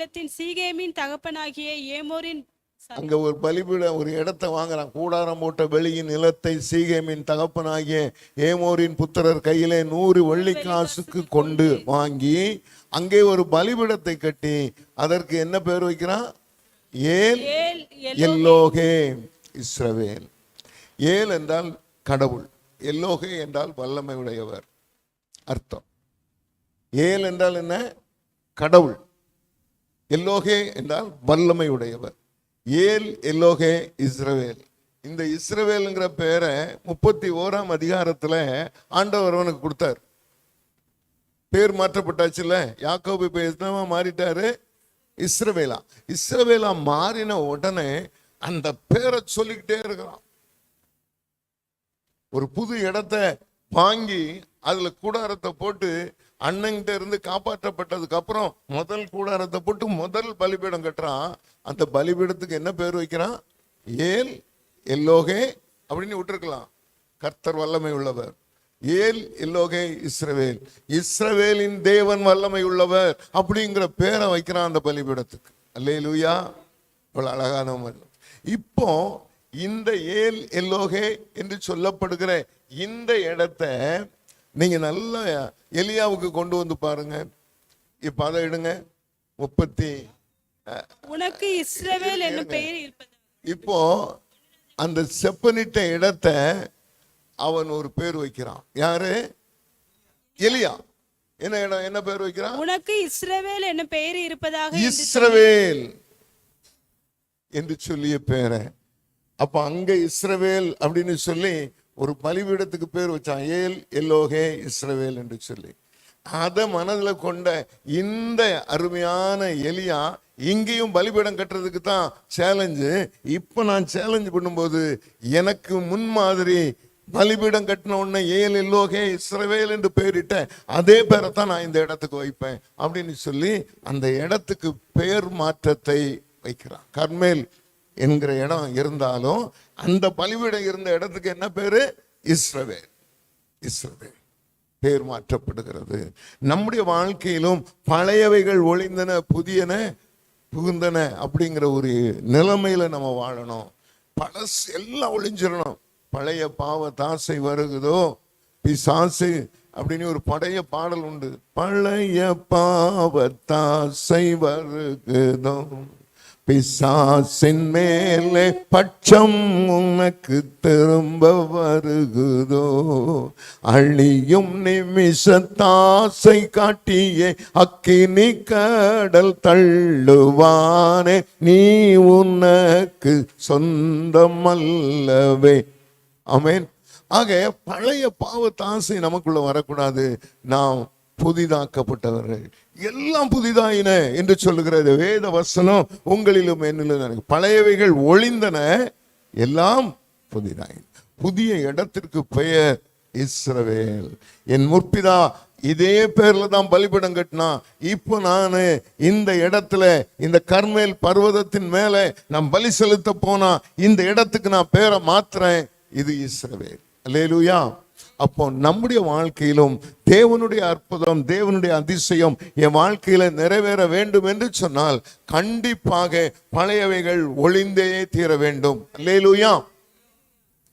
மாநிலத்தின் சீகேமின் தகப்பனாகிய ஏமோரின் அங்க ஒரு பலிபீட ஒரு இடத்தை வாங்குறான். கூடாரம் போட்ட வெளியின் நிலத்தை சீகேமின் தகப்பனாகிய ஏமோரின் புத்திரர் கையிலே நூறு வெள்ளிக்காசுக்கு கொண்டு வாங்கி அங்கே ஒரு பலிபீடத்தை கட்டி அதற்கு என்ன பேர் வைக்கிறான்? ஏல் ஏல் எல் எல்லோகே இஸ்ரவேல். ஏல் என்றால் கடவுள் எல்லோகே என்றால் வல்லமை உடையவர். அர்த்தம். ஏல் என்றால் என்ன? கடவுள். எல்லோகே என்றால் வல்லமை உடையவர் ஏல் எல்லோகே இஸ்ரவேல். இந்த இஸ்ரவேலுங்கிற பேரை முப்பத்தி ஓராம் அதிகாரத்துல ஆண்டவர் அவனுக்கு கொடுத்தார். பேர் மாற்றப்பட்டாச்சுல்ல? யாக்கோபு இப்போ என்னவா மாறிட்டாரு? இஸ்ரவேலா. இஸ்ரவேலா மாறின உடனே அந்த பேரை சொல்லிக்கிட்டே இருக்கிறான். ஒரு புது இடத்த வாங்கி அதுல கூடாரத்தை போட்டு அண்ணன்கிட்ட இருந்து காப்பாற்றப்பட்டதுக்கு அப்புறம் முதல் கூடாரத்தை போட்டு முதல் பலிபீடம் கட்டுறான். அந்த பலிபீடத்துக்கு என்ன பேர் வைக்கிறான்? ஏல் எல்லோகே அப்படின்னு விட்டுருக்கலாம். கர்த்தர் வல்லமை உள்ளவர். ஏல் எல்லோகே இஸ்ரவேல். இஸ்ரவேலின் தேவன் வல்லமை உள்ளவர் அப்படிங்கிற பேரை வைக்கிறான் அந்த பலிபீடத்துக்கு. அல்லேலூயா. இவ்வளவு அழகான மரம். இப்போ இந்த ஏல் எல்லோகே என்று சொல்லப்படுகிற இந்த இடத்த நீங்க நல்லா எலியாவுக்கு கொண்டு வந்து பாருங்க. இப்ப அதை எடுங்க. முப்பத்தி உனக்கு இஸ்ரவேல் என்னும் பெயர் இப்போ அந்த செப்பனிட்ட இடத்த அவன் ஒரு பேர் வைக்கிறான். யாரு? எலியா. என்ன இடம் என்ன பேர் வைக்கிறான்? உனக்கு இஸ்ரவேல் என்னும் பெயர் இருப்பதாக இஸ்ரவேல் என்று சொல்லிய பேரை. அப்ப அங்க இஸ்ரவேல் அப்படின்னு சொல்லி ஒரு பலிபீடத்துக்கு பேர் வச்சான். ஏல் எல்லோகே இஸ்ரவேல் என்று சொல்லி. அதை மனதில் கொண்ட இந்த அருமையான எலியா இங்கேயும் பலிபீடம் கட்டுறதுக்கு தான் சேலஞ்சு இப்போ நான் சேலஞ்ச் பண்ணும்போது எனக்கு முன்மாதிரி பலிபீடம் கட்டின உடனே ஏல் எல்லோகே இஸ்ரவேல் என்று பெயரிட்டேன் அதே பேரை தான் நான் இந்த இடத்துக்கு வைப்பேன் அப்படின்னு சொல்லி அந்த இடத்துக்கு பெயர் மாற்றத்தை வைக்கிறான். கர்மேல் என்கிற இடம் இருந்தாலும் அந்த பலிபீடம் இருந்த இடத்துக்கு என்ன பேரு? இஸ்ரவேல். இஸ்ரவேல். பேர் மாற்றப்படுகிறது. நம்முடைய வாழ்க்கையிலும் பழையவைகள் ஒளிந்தன புதியன புகுந்தன அப்படிங்கிற ஒரு நிலைமையில நம்ம வாழணும். பழசு எல்லாம் ஒளிஞ்சிடணும் பழைய பாவ தாசை வருகுதோ? பிசாசு அப்படின்னு ஒரு பழைய பாடல் உண்டு. பழைய பாவத்தாசை வருகுதோ? பிசாசின் மேலே பட்சம் உனக்கு திரும்ப வருகுதோ அழியும் நிமிஷத்தாசை காட்டியே அக்கினி கடல் தள்ளுவானே நீ உனக்கு சொந்தம் அல்லவே ஆக பழைய பாவத்தாசை நமக்குள்ள வரக்கூடாது. நாம் புதிதாக்கப்பட்டவர்கள். எல்லாம் புதிதாயின என்று சொல்லுகிறது வேத வசனம் உங்களிலும் என்னிலும் பழையவைகள் ஒளிந்தன எல்லாம் புதிதாயின. புதிய இடத்திற்கு பெயர் இஸ்ரவேல். என் முற்பிதா இதே பேர்ல தான் பலிபடம் கட்டினா இப்போ நான் இந்த இடத்துல இந்த கர்மேல் பர்வதத்தின் மேலே நான் பலி செலுத்த போனா இந்த இடத்துக்கு நான் பேரை மாத்துறேன். இது இஸ்ரவேல். அல்லேலூயா. அப்போ நம்முடைய வாழ்க்கையிலும் தேவனுடைய அற்புதம் தேவனுடைய அதிசயம் என் வாழ்க்கையில நிறைவேற வேண்டும் என்று சொன்னால் கண்டிப்பாக பழையவைகள் ஒளிந்தே தீர வேண்டும். அல்லேலூயா.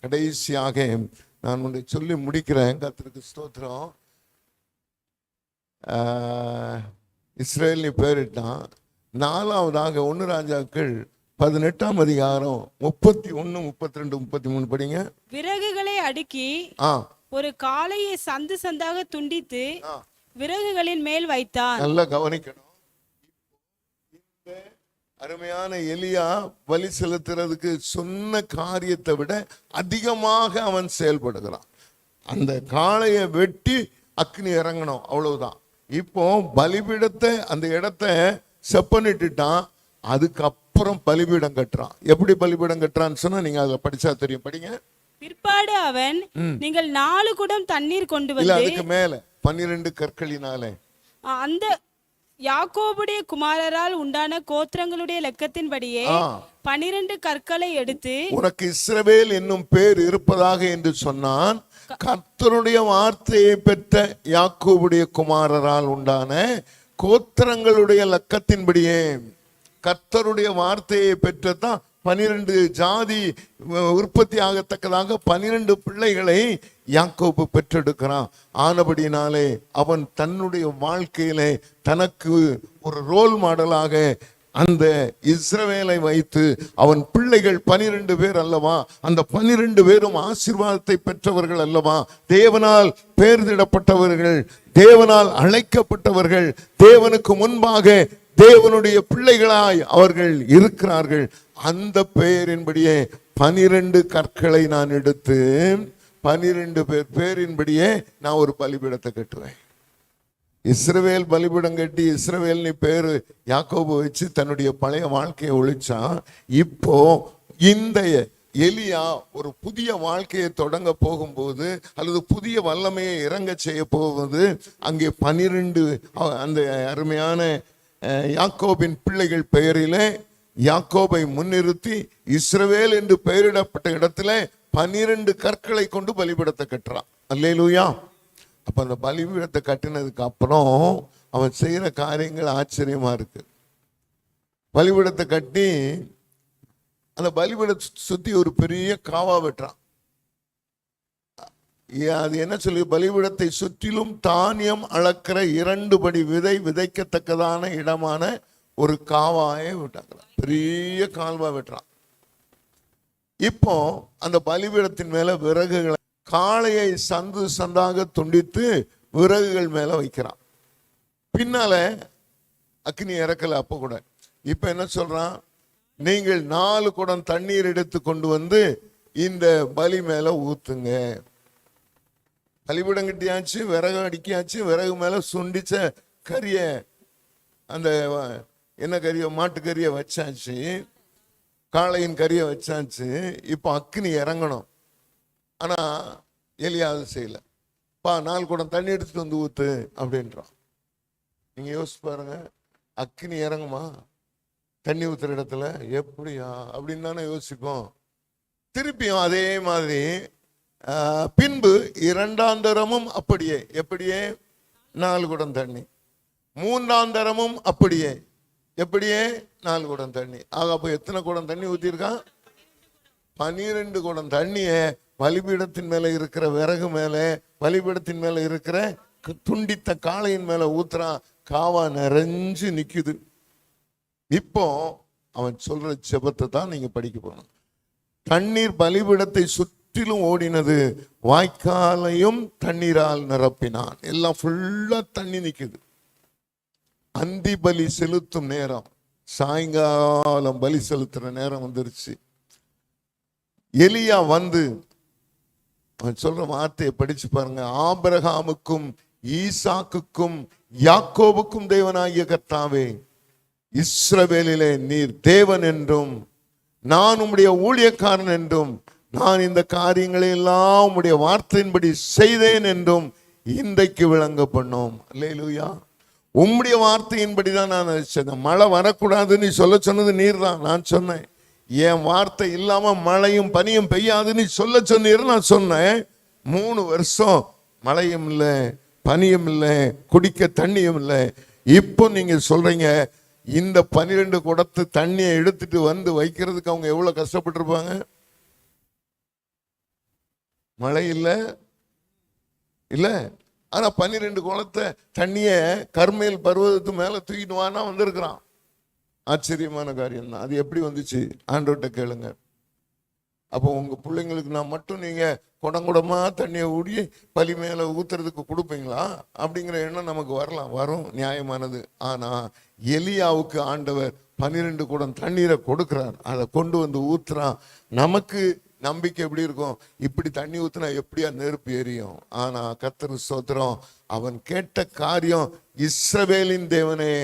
கடைசியாக நான் உன்னை சொல்லி முடிக்கிறேன். கர்த்தருக்கு ஸ்தோத்திரம். இஸ்ரேல் பேரிட்டான் நாலாவதாக ஒன்று ராஜாக்கள் பதினெட்டாம் அதிகாரம் முப்பத்தி ஒன்று முப்பத்தி ரெண்டு முப்பத்தி மூணு படிங்க. விறகுகளை அடுக்கி ஆ. ஒரு காளையை சந்து சந்தாக துண்டித்து. விறகுகளின் மேல் வைத்தான். நல்லா கவனிக்கணும். இந்த அருமையான எலியா பலி செலுத்துறதுக்கு சொன்ன காரியத்தை விட அதிகமாக அவன் செயல்படுகிறான். அந்த காளையை வெட்டி அக்னி இறங்கணும் அவ்வளவுதான். இப்போ பலிபீடத்தை அந்த இடத்த செப்பனிட்டுட்டான் அதுக்கப்புறம் பலிபீடம் கட்டுறான். எப்படி பலிபீடம் கட்டுறான்னு சொன்னா நீங்க அதுல படிச்சா தெரியும். படிங்க. பிற்பாடு அவன் நீங்கள் நாலு குடம் தண்ணீர் கொண்டு வந்து அதுக்கு மேல பன்னிரெண்டு கற்களினாலே. அந்த யாக்கோபுடைய குமாரரால் உண்டான கோத்திரங்களுடைய லெக்கத்தின்படியே. பனிரெண்டு கற்களை எடுத்து உனக்கு இஸ்ரவேல் என்னும் பேர் இருப்பதாக என்று சொன்னான். கர்த்தருடைய வார்த்தையை பெற்ற யாக்கோபுடைய குமாரரால் உண்டான கோத்திரங்களுடைய லக்கத்தின்படியே. கர்த்தருடைய வார்த்தையை பெற்றதான் பனிரெண்டு ஜாதி உற்பத்தி ஆகத்தக்கதாக பனிரெண்டு பிள்ளைகளை யாக்கோப்பு பெற்றெடுக்கிறான். ஆனபடினாலே அவன் தன்னுடைய வாழ்க்கையிலே தனக்கு ஒரு ரோல் மாடலாக அந்த இஸ்ரவேலை வைத்து அவன் பிள்ளைகள் பனிரெண்டு பேர் அல்லவா அந்த பனிரெண்டு பேரும் ஆசிர்வாதத்தை பெற்றவர்கள் அல்லவா தேவனால் பேர்திடப்பட்டவர்கள் தேவனால் அழைக்கப்பட்டவர்கள் தேவனுக்கு முன்பாக தேவனுடைய பிள்ளைகளாய் அவர்கள் இருக்கிறார்கள். அந்த பெயரின்படியே பனிரெண்டு கற்களை நான் எடுத்து பனிரெண்டு பேர் பேரின்படியே நான் ஒரு பலிபீடத்தை கட்டுவேன். இஸ்ரவேல் பலிபீடம் கட்டி இஸ்ரவேல் நீ பேரு யாக்கோபு வச்சு தன்னுடைய பழைய வாழ்க்கையை ஒழிச்சான் இப்போ இந்த எலியா ஒரு புதிய வாழ்க்கையை தொடங்க போகும்போது அல்லது புதிய வல்லமையை இறங்க செய்ய போகும்போது அங்கே பனிரெண்டு அந்த அருமையான யாக்கோபின் பிள்ளைகள் பெயரிலே யாக்கோபை முன்னிறுத்தி இஸ்ரவேல் என்று பெயரிடப்பட்ட இடத்துல பனிரெண்டு கற்களை கொண்டு பலிபீடத்தை கட்டுறான் அல்லேலூயா. அப்ப அந்த பலிபீடத்தை கட்டினதுக்கு அப்புறம் அவன் செய்யற காரியங்கள் ஆச்சரியமா இருக்கு. பலிபீடத்தை கட்டி அந்த பலிபீடத்தை சுத்தி ஒரு பெரிய காவா வெட்டுறான். அது என்ன சொல்லி பலிபீடத்தை சுற்றிலும் தானியம் அளக்கிற இரண்டு படி விதை விதைக்கத்தக்கதான இடமான ஒரு காவாயை விட்டாங்க பெரிய கால்வா வெட்டுறான். இப்போ அந்த பலிபீடத்தின் மேல விறகுகளை காளையை சந்து சந்தாக துண்டித்து விறகுகள் மேல வைக்கிறான். பின்னால அக்னி இறக்கல அப்ப கூட. இப்ப என்ன சொல்றான்? நீங்கள் நாலு குடம் தண்ணீர் எடுத்து கொண்டு வந்து இந்த பலி மேல ஊத்துங்க. கழிப்பிடம் கட்டியாச்சு விறகு அடிக்கியாச்சு விறகு மேலே சுண்டிச்ச கறியை அந்த என்ன கறியை மாட்டுக்கறியை வச்சாச்சு காளையின் கறியை வச்சாச்சு இப்போ அக்னி இறங்கணும். ஆனால் எலியா செய்யலை. பா நாலு குடம் தண்ணி எடுத்துட்டு வந்து ஊத்து அப்படின்றான். நீங்கள் யோசிச்சு பாருங்க அக்னி இறங்குமா? தண்ணி ஊற்றுற இடத்துல எப்படியா? அப்படின்னு தானே யோசிப்போம். திருப்பியும் அதே மாதிரி பின்பு இரண்டாந்தரமும் அப்படியே எப்படியே? நாலு குடம் தண்ணி மூன்றாந்தரமும் அப்படியே எப்படியே? நாலு குடம் தண்ணி. ஆக அப்போ எத்தனை குடம் தண்ணி ஊத்திருக்கான் பனிரெண்டு குடம் தண்ணியை பலிபீடத்தின் மேலே இருக்கிற விறகு மேலே பலிபீடத்தின் மேலே இருக்கிற துண்டித்த காளையின் மேலே ஊத்துறான் காவா நிறைஞ்சு நிற்குது இப்போ அவன் சொல்ற ஜெபத்தை தான் நீங்க படிக்க போகணும். தண்ணீர் பலிபீடத்தை சுற்றிலும் ஓடினது. வாய்க்காலையும் தண்ணீரால் நிரப்பினான். எல்லாம் ஃபுல்லா தண்ணி நிக்குது. அந்தி பலி செலுத்தும் நேரம். சாயங்காலம் பலி செலுத்துற நேரம் வந்துருச்சு. எலியா வந்து சொல்ற வார்த்தையை படிச்சு பாருங்க. ஆபரகாமுக்கும் ஈசாக்குக்கும் யாக்கோபுக்கும் தேவனாகிய கர்த்தாவே இஸ்ரவேலிலே நீர் தேவன் என்றும் நான் உம்முடைய ஊழியக்காரன் என்றும் நான் இந்த காரியங்களை எல்லாம் உம்முடைய வார்த்தையின்படி செய்தேன் என்றும் இன்றைக்கு விளங்க பண்ணோம் அல்லேலூயா. உம்முடைய வார்த்தையின்படி தான் நான் அதை செய்தேன். மழை வரக்கூடாதுன்னு சொல்ல சொன்னது நீர் தான் நான் சொன்னேன். என் வார்த்தை இல்லாமல் மழையும் பனியும் பெய்யாதுன்னு சொல்ல சொன்னீர் நான் சொன்னேன். மூணு வருஷம் மழையும் இல்லை பனியும் இல்லை குடிக்க தண்ணியும் இல்லை. இப்போ நீங்கள் சொல்கிறீங்க இந்த பனிரெண்டு குடத்து தண்ணியை எடுத்துட்டு வந்து வைக்கிறதுக்கு அவங்க எவ்வளோ கஷ்டப்பட்டிருப்பாங்க? மழை இல்லை. இல்லை. ஆனால் பன்னிரெண்டு குளத்தை தண்ணியை கர்மேல் பருவதத்து மேலே தூக்கிட்டு வந்திருக்கிறான். ஆச்சரியமான காரியம் தான். அது எப்படி வந்துச்சு? ஆண்டவர்கிட்ட கேளுங்க. அப்போ உங்கள் பிள்ளைங்களுக்கு நான் மட்டும் நீங்கள் குடங்குடமாக தண்ணியை ஊடி பலி மேலே ஊத்துறதுக்கு கொடுப்பீங்களா? அப்படிங்கிற எண்ணம் நமக்கு வரலாம். வரும். நியாயமானது. ஆனால் எலியாவுக்கு ஆண்டவர் பன்னிரெண்டு குடம் தண்ணீரை கொடுக்குறார். அதை கொண்டு வந்து ஊத்துறான். நமக்கு நம்பிக்கை எப்படி இருக்கும்? இப்படி தண்ணி ஊற்றினா எப்படியா நெருப்பு எரியும்? ஆனா கத்தர் சோத்திரம் அவன் கேட்ட காரியம் இஸ்ரவேலின் தேவனே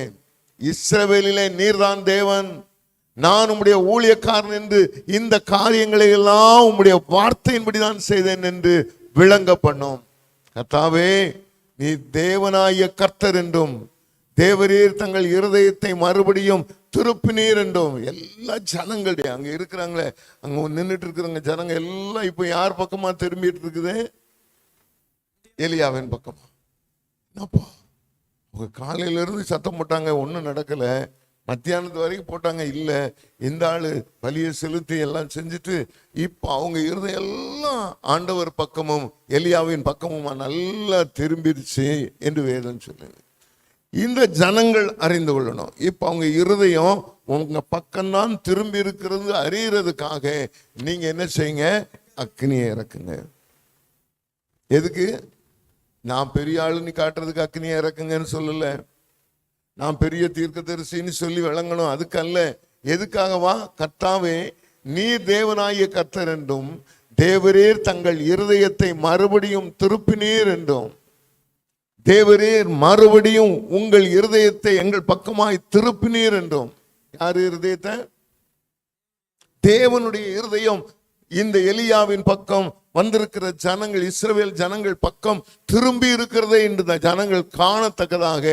இஸ்ரவேலிலே நீர்தான் தேவன். நான் உம்முடைய ஊழியக்காரன் என்று இந்த காரியங்களை எல்லாம் உம்முடைய வார்த்தையின்படி தான் செய்தேன் என்று விளங்க பண்ணோம். கத்தாவே நீ தேவனாய கர்த்தர் என்றும் தேவரீர் தங்கள் இருதயத்தை மறுபடியும் திருப்பினீர் என்றும். எல்லா ஜனங்களுடைய அங்க இருக்கிறாங்களே அங்க நின்றுட்டு இருக்கிறவங்க ஜனங்க எல்லாம் இப்போ யார் பக்கமா திரும்பிட்டு இருக்குது எலியாவின் பக்கமா. என்னப்பா? அவங்க காலையில இருந்து சத்தம் போட்டாங்க ஒன்றும் நடக்கல. மத்தியானத்து வரைக்கும் போட்டாங்க இல்லை. இந்த ஆள் பலியை செலுத்தி எல்லாம் செஞ்சுட்டு இப்போ அவங்க இருந்த எல்லாம் ஆண்டவர் பக்கமும் எலியாவின் பக்கமுமா நல்லா திரும்பிடுச்சு என்று வேதம் சொல்லுது. இந்த ஜனங்கள் அறிந்து கொள்ளணும். இப்போ அவங்க இருதயம் உங்க பக்கம்தான் திரும்பி இருக்கிறது அறியறதுக்காக நீங்க என்ன செய்யுங்க? அக்னியை இறக்குங்க. எதுக்கு? நான் பெரிய ஆளுன்னு காட்டுறதுக்கு அக்னியை இறக்குங்கன்னு சொல்லல. நான் பெரிய தீர்க்கதரிசின்னு சொல்லி விளங்கணும் அதுக்கு அல்ல எதுக்காகவா? கர்த்தாவே நீ தேவனாகிய கர்த்தர் என்றும் தேவரீர் தங்கள் இருதயத்தை மறுபடியும் திருப்பினீர் என்றும். தேவரீர் மறுபடியும் உங்கள் இருதயத்தை எங்கள் பக்கமாய் திருப்பினீர் என்றும். யார் இருதயத்தை? தேவனுடைய இருதயம் இந்த எலியாவின் பக்கம் வந்திருக்கிற ஜனங்கள் இஸ்ரவேல் ஜனங்கள் பக்கம் திரும்பி இருக்கிறதே என்று இந்த ஜனங்கள் காணத்தக்கதாக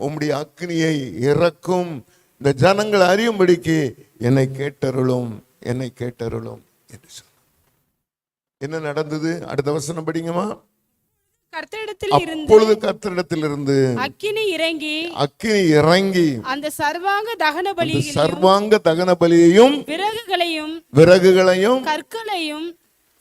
உம்முடைய அக்னியை இறக்கும். இந்த ஜனங்கள் அறியும்படிக்கு என்னை கேட்டருளும் என்னை கேட்டருளும் என்று சொன்னார். என்ன நடந்தது? அடுத்த வசனம் படிங்கம்மா. கர்த்தரிடத்தில் இருந்து அப்பொழுது அக்கினி இறங்கி அக்கினி இறங்கி அந்த சர்வாங்க தகன பலிகளையும் சர்வாங்க தகன பலியையும் விறகுகளையும் விறகுகளையும் கற்களையும்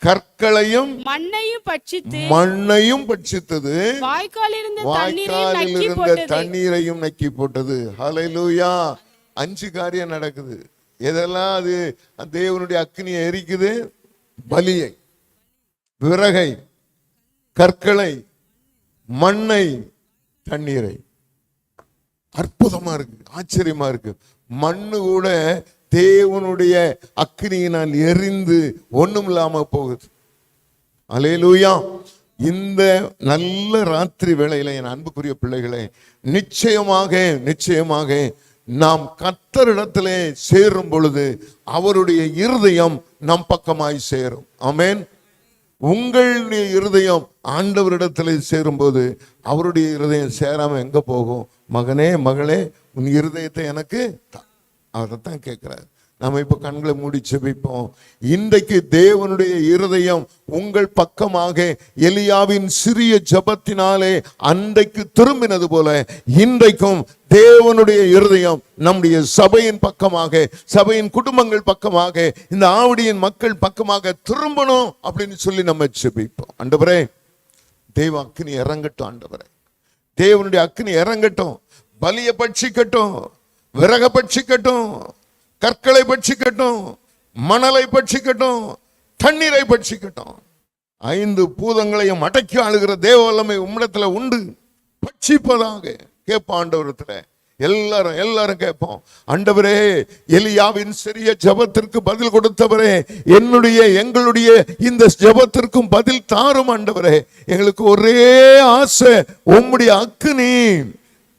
கற்களையும் மண்ணையும் பட்சித்து மண்ணையும் பட்சித்தது. வாய்க்காலில் இருந்த தண்ணீரையும் நக்கி போட்டது. ஹalleluya அஞ்சு காரியம் நடக்குது. எதெல்லாம் அது? தேவனுடைய அக்னியை எரிக்குது? பலியை. விறகை. கற்களை மண்ணை தண்ணீரை. அற்புதமா இருக்கு ஆச்சரியமா இருக்கு. மண்ணு கூட தேவனுடைய அக்னியினால் எரிந்து ஒண்ணும் இல்லாம போகுது. அலையலூயா. இந்த நல்ல ராத்திரி வேளையில என் அன்புக்குரிய பிள்ளைகளே நிச்சயமாக நிச்சயமாக நாம் கத்தரிடத்திலே சேரும் பொழுது அவருடைய இருதயம் நம் பக்கமாய் சேரும். ஆமென். உங்களுடைய இருதயம் ஆண்டவரிடத்தில் சேரும்போது அவருடைய இருதயம் சேராமல் எங்கே போகும் மகனே மகளே உன் இருதயத்தை எனக்கு தா. அதைத்தான் கேட்குறாரு நம்ம இப்போ கண்களை மூடி செபிப்போம். இன்றைக்கு தேவனுடைய இருதயம் உங்கள் பக்கமாக எலியாவின் சிறிய ஜபத்தினாலே அன்றைக்கு திரும்பினது போல இன்றைக்கும் தேவனுடைய இருதயம் நம்முடைய சபையின் பக்கமாக சபையின் குடும்பங்கள் பக்கமாக இந்த ஆவடியின் மக்கள் பக்கமாக திரும்பணும் அப்படின்னு சொல்லி நம்ம செபிப்போம் ஆண்டவரே தேவ அக்னி இறங்கட்டும் ஆண்டவரே. தேவனுடைய அக்னி இறங்கட்டும். பலிய பட்சிக்கட்டும். விறக பட்சிக்கட்டும் கற்களை பட்சிக்கட்டும் மணலை பட்சிக்கட்டும் தண்ணீரை பட்சிக்கட்டும். ஐந்து பூதங்களையும் அடக்கி ஆளுகிற தேவ வல்லமை உம்மிடத்துல உண்டு. பட்சிப்பதாக கேட்பான் ஆண்டவரத்துல. எல்லாரும் எல்லாரும் கேட்போம். ஆண்டவரே எலியாவின் சிறிய ஜெபத்திற்கு பதில் கொடுத்தவரே என்னுடைய எங்களுடைய இந்த ஜெபத்திற்கும் பதில் தாரும் ஆண்டவரே. எங்களுக்கு ஒரே ஆசை உம்முடைய அக்குனி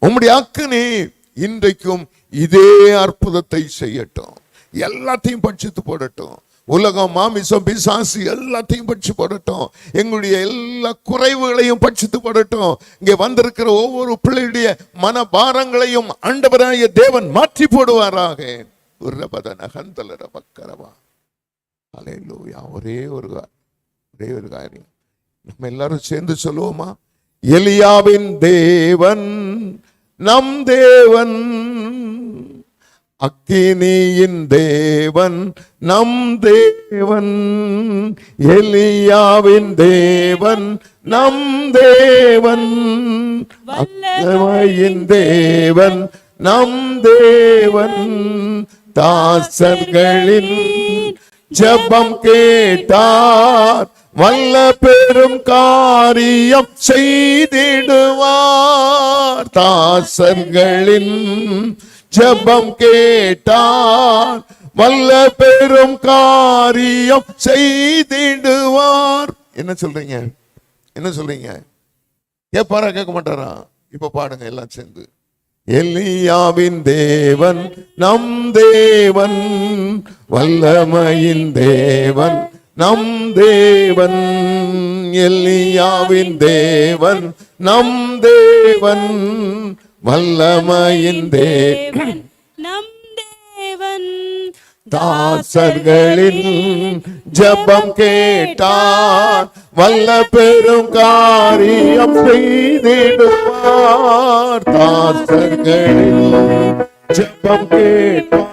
உம்முடைய அக்குனி இன்றைக்கும் இதே அற்புதத்தை செய்யட்டும். எல்லாத்தையும் பட்சித்து போடட்டும். உலகம் மாமிசம் பிசாசு எல்லாத்தையும் பட்சி போடட்டும். எங்களுடைய எல்லா குறைவுகளையும் பட்சித்து போடட்டும். இங்கே வந்திருக்கிற ஒவ்வொரு பிள்ளையுடைய மன பாரங்களையும் ஆண்டவராய தேவன் மாற்றி போடுவாராக. உர்ரபத பக்கரவா. அலையிலூயா ஒரே ஒரு ஒரே ஒரு காரியம். நம்ம எல்லாரும் சேர்ந்து சொல்லுவோமா? எலியாவின் தேவன் நம் தேவன் அக்கினியின் தேவன் நம் தேவன் எலியாவின் தேவன் நம் தேவன் வல்லமையின் தேவன் நம் தேவன். தாசர்களின் ஜபம் கேட்டார் வல்ல பெரும் காரியம் செய்திடுவார். தாசர்களின் ஜெபம் கேட்டார் வல்ல பெரும் காரியம் செய்திடுவார். என்ன சொல்றீங்க? என்ன சொல்றீங்க? கேட்பாரா கேட்க மாட்டாரா? இப்ப பாடுங்க எல்லாம் சேர்ந்து. எலியாவின் தேவன் நம் தேவன் வல்லமையின் தேவன் நம் தேவன். எல்லியாவின் தேவன் நம் தேவன். வல்லமையின் தேவன் நம் தேவன். தாசர்களின் ஜெபம் கேட்டார். வல்ல பெரும் காரியம் செய்திடுவார். தாசர்களில் ஜெபம் கேட்பார்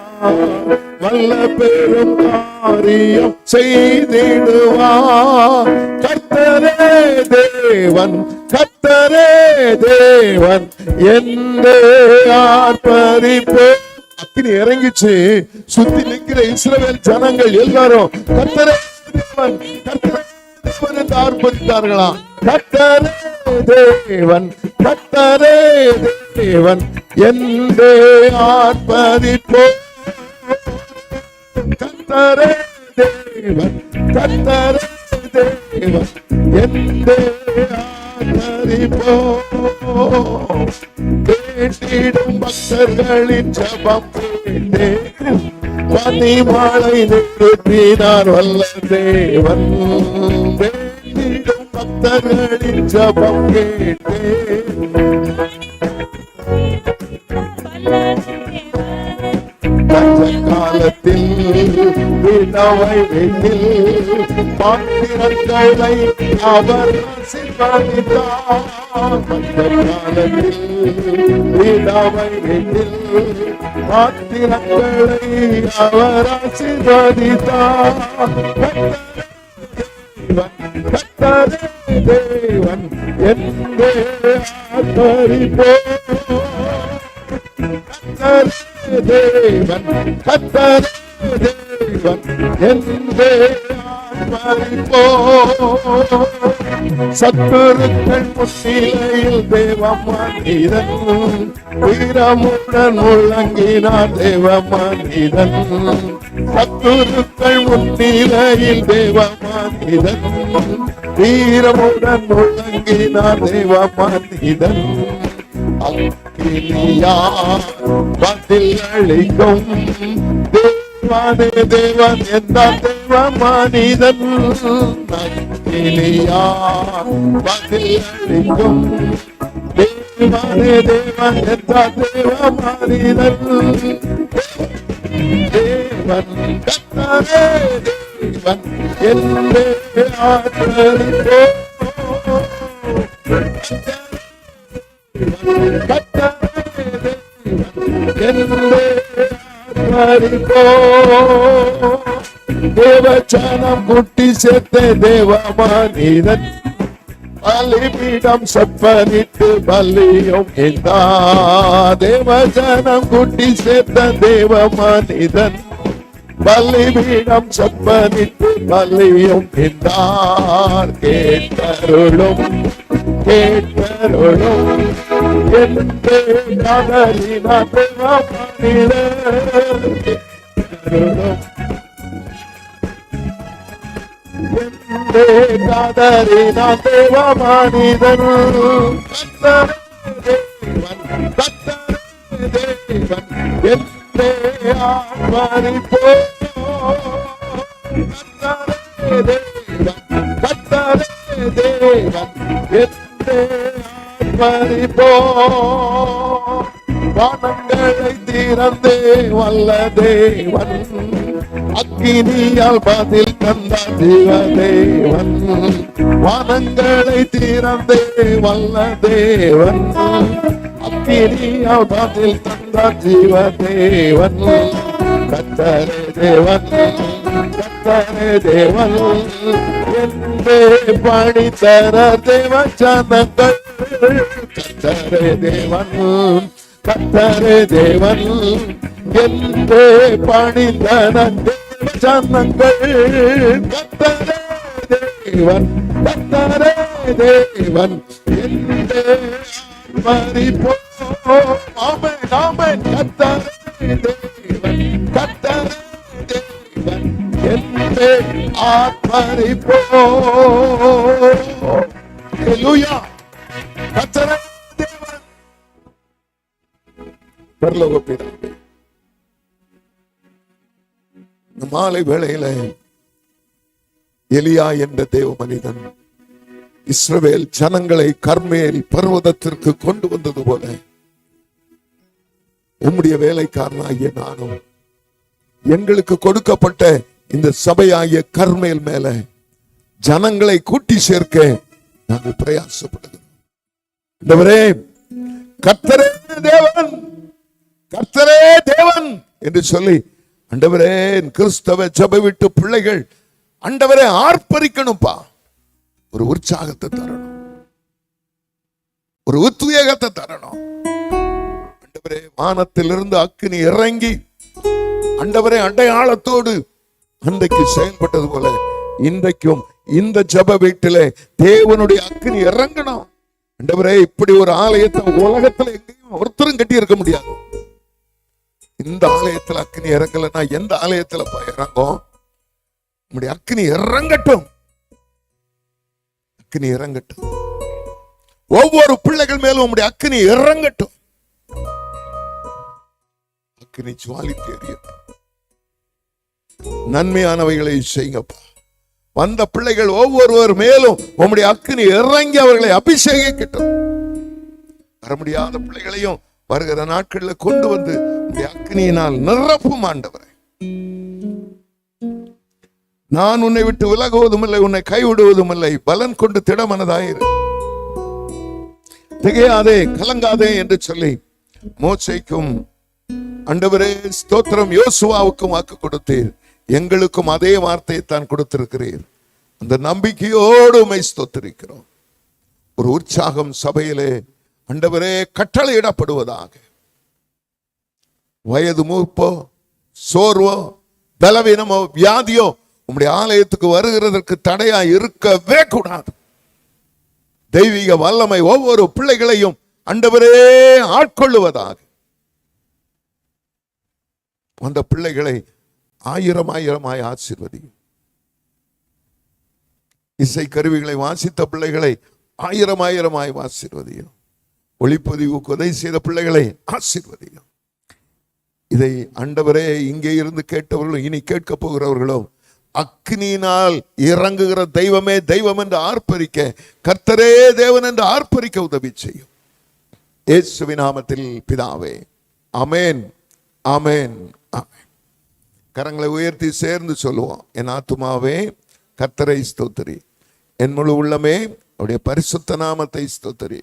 வல்ல பெரும் காரியம் செய்திடுவார். கர்த்தரே தேவன் கத்தரே தேவன் என்று ஆர்ப்பரிப்பே? அக்கினி இறங்கிச்சு. சுத்தி நிற்கிற இஸ்ரவேல் ஜனங்கள் எல்லாரும் கத்தரே தேவன் கர்த்தரே தேவன் என்று ஆர்ப்பரித்தார்களாம் கர்த்தரே தேவன் கத்தரே தேவன் எந்த ஆர்ப்பரிப்போ? கத்தரே தேவன் கத்தரே தேவன் என்று ஆதரிப்போம் கேட்டிடும் பக்தர்களின் ஜபம் கேட்டே பனிமழை நிறுத்தினார் வல்ல தேவன் வேண்டிடும் பக்தர்களின் ஜபம் கேட்டே காலத்தில் வினவை வெண்ணில் பாத்திரங்களை அவர் ஆசீர்வதித்தார். அவர் ஆசீர்வதித்தார் தேவன் என்றே ஆதரிப்போம் தேவன் கர்த்தரே தேவன் என்றே சத்துருக்கள் முன்னிலையில் தேவ மனிதன். வீரமுடன் முழங்கினார் தேவ மனிதன். சத்துருக்கள் முன்னிலையில் தேவ மனிதன். வீரமுடன் முழங்கினார் தேவ மனிதன். அக்கினியா பதில் அளிக்கும் தேவ தேவானே தேவன் எந்த தேவ மனிதன் அக்கினியா பதில் தேவானே தேவன் எந்த தேவ மனிதன் தேவன் கத்தரே தேவன் என்றே கத்தரே ஆதரிப்போம் தேவச்சனம் குட்டி சேர்த்த தேவ மனிதன் பலிபீடம் சப்பனிட்டு பலியும் இந்தா தேவஜனம் குட்டி சேர்த்த தேவ மனிதன் பலிபீடம் சப்பனிட்டு பலியும் இந்தார் கேட்டருளும் கேட்டருளும். என்று கதறின தேவ தேவ மனிதன் தேவன் கத்தரே என்றே ஆர்ப்பரிப்போ தேவன் கத்தரே தேவன் என்றே வானங்களை திறந்தே வல்ல தேவன். அக்கினியால் பதில் தந்த தேவன். வானங்களை திறந்தே வல்ல தேவன். அக்கினியால் பதில் தந்த ஜீவதேவன் கத்தரே தேவன் கத்தரே தேவன். என்றே பணி தர தேவ சந்தங்கள். கத்தரே தேவன். கத்தரே தேவன் என்றே பணிந்தன ஜனங்கள்? கத்தரே தேவன் கத்தரே தேவன் என்றே மறிப்போ ஆமென் ஆமென் கத்தரே தேவன் கத்தரே தேவன் என்றே ஆத்மரிப்போ கத்தரே பரலோக பிதாவே இந்த மாலை வேளையில எலியா என்ற தேவ மனிதன் இஸ்ரவேல் ஜனங்களை கர்மேல் பர்வதத்திற்கு கொண்டு வந்தது போல உம்முடைய வேலைக்காரனாகிய நானும் எங்களுக்கு கொடுக்கப்பட்ட இந்த சபையாகிய கர்மேல் மேல ஜனங்களை கூட்டி சேர்க்க நாங்கள் பிரயாசப்படுகிறோம் கத்தரே தேவன் கர்த்தரே தேவன் என்று சொல்லி அண்டவரே என் கிறிஸ்தவ ஜப விட்டு பிள்ளைகள் அண்டவரே ஆர்ப்பரிக்கணும்ப்பா. ஒரு உற்சாகத்தை தரணும். ஒரு உத்வேகத்தை தரணும். அண்டவரே வானத்திலிருந்து அக்கினி இறங்கி அண்டவரே அடையாளத்தோடு அன்றைக்கு செயல்பட்டது போல இன்றைக்கும் இந்த ஜப வீட்டில தேவனுடைய அக்னி இறங்கணும். அண்டவரே இப்படி ஒரு ஆலயத்தை உலகத்துல எங்கேயும் ஒருத்தரும் கட்டி இருக்க முடியாது. இந்த ஆலயத்துல அக்னி இறங்கலைன்னா எந்த ஆலயத்துல பா இறங்கும்? நம்முடைய அக்னி இறங்கட்டும். அக்னி இறங்கட்டும். ஒவ்வொரு பிள்ளைகள் மேலும் உம்முடைய அக்னி இறங்கட்டும். அக்னி ஜுவாலி தெரியும் நன்மையானவைகளை செய்யுங்கப்பா. வந்த பிள்ளைகள் ஒவ்வொருவர் மேலும் உம்முடைய அக்னி இறங்கி அவர்களை அபிஷேகிக்கட்டும். வர முடியாத பிள்ளைகளையும் வருகிற நாட்கள்ல கொண்டு வந்து உம்முடைய நிரப்பும் ஆண்டவரை. நான் உன்னை விட்டு விலகுவதும் இல்லை உன்னை கைவிடுவதும் இல்லை. பலன் கொண்டு திடமனதாயிரு. திகையாதே கலங்காதே என்று சொல்லி மோசைக்கும் அண்டவரே ஸ்தோத்திரம் யோசுவாவுக்கும் வாக்கு கொடுத்தீர். எங்களுக்கும் அதே வார்த்தையை தான் கொடுத்திருக்கிறீர். அந்த நம்பிக்கையோடு உமை ஸ்தோத்திருக்கிறோம். ஒரு உற்சாகம் சபையிலே அண்டவரே கட்டளையிடப்படுவதாக வயது மூப்போ சோர்வோ பலவீனமோ வியாதியோ உம்முடைய ஆலயத்துக்கு வருகிறதற்கு தடையா இருக்கவே கூடாது. தெய்வீக வல்லமை ஒவ்வொரு பிள்ளைகளையும் அண்டவரே ஆட்கொள்ளுவதாக. அந்த பிள்ளைகளை ஆயிரம் ஆயிரமாய் ஆசிர்வதியும். இசை கருவிகளை வாசித்த பிள்ளைகளை ஆயிரம் ஆயிரமாய் ஆசீர்வதியும். ஒளிப்பதிவுக்கு உதவி செய்த பிள்ளைகளை ஆசீர்வதியும். இதை அண்டவரே இங்கே இருந்து கேட்டவர்களும் இனி கேட்க போகிறவர்களும் அக்னியினால் இறங்குகிற தெய்வமே தெய்வம் என்று ஆர்ப்பரிக்க கர்த்தரே தேவன் என்று ஆர்ப்பரிக்க உதவி செய்யும். இயேசுவின் நாமத்தில் பிதாவே அமேன் அமேன் அமேன் கரங்களை உயர்த்தி சேர்ந்து சொல்லுவோம் என் ஆத்துமாவே கர்த்தரை ஸ்தோத்திரி. என் முழு உள்ளமே அவருடைய பரிசுத்த நாமத்தை ஸ்தோத்திரி.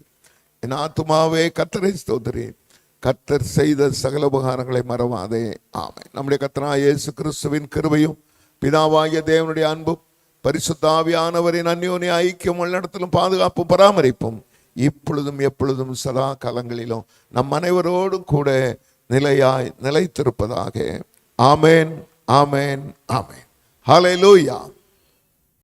என் ஆத்மாவே கத்தரை ஸ்தோத்திரி. கத்தர் செய்த சகல உபகாரங்களை மறவாதே. ஆமை நம்முடைய கத்தனா இயேசு கிறிஸ்துவின் கிருபையும் பிதாவாகிய தேவனுடைய அன்பும் பரிசுத்தாவியானவரின் அந்யோன்ய ஐக்கியம் உள்ளிடத்திலும் பாதுகாப்பும் பராமரிப்பும் இப்பொழுதும் எப்பொழுதும் சதா காலங்களிலும் நம் அனைவரோடும் கூட நிலையாய் நிலைத்திருப்பதாக. ஆமேன் ஆமேன் ஆமேன். ஹalleluya